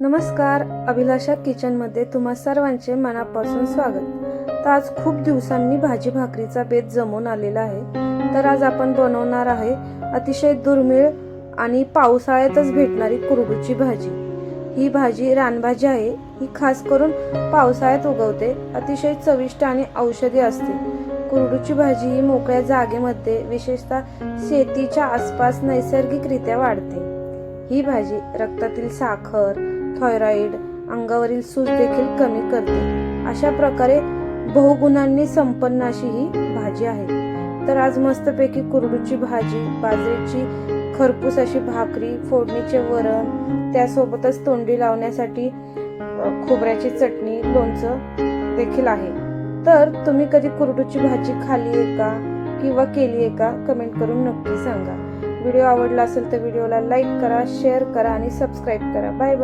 नमस्कार अभिलाषा किचनमध्ये तुम्हा सर्वांचे मनापासून स्वागत. तर आज खूप दिवसांनी भाजी भाकरीचा बेत जमून आलेला आहे. तर आज आपण बनवणार आहे अतिशय दुर्मिळ आणि पावसाळ्यातच भेटणारी कुरडूची भाजी. ही भाजी रानभाजी आहे. ही खास करून पावसाळ्यात उगवते. अतिशय चविष्ट आणि औषधी असते. कुरडूची भाजी ही मोकळ्या जागेमध्ये विशेषतः शेतीच्या आसपास नैसर्गिकरित्या वाढते. ही भाजी रक्तातील साखर थायरॉइड अंगावरील सूज देखील कमी करते. अशा प्रकारे बहुगुणांनी संपन्न अशी ही भाजी आहे. तर आज मस्तपैकी कुरडूची भाजी बाजरीची खरपूस अशी भाकरी फोडणीचे वरण त्यासोबतच तोंडी लावण्यासाठी खोबऱ्याची चटणी लोणचं देखील आहे. तर तुम्ही कधी कुरडूची भाजी खाली आहे का किंवा केली आहे का कमेंट करून नक्की सांगा. व्हिडिओ आवडला असेल तर व्हिडिओला लाईक करा शेअर करा आणि सबस्क्राईब करा. Bye bye.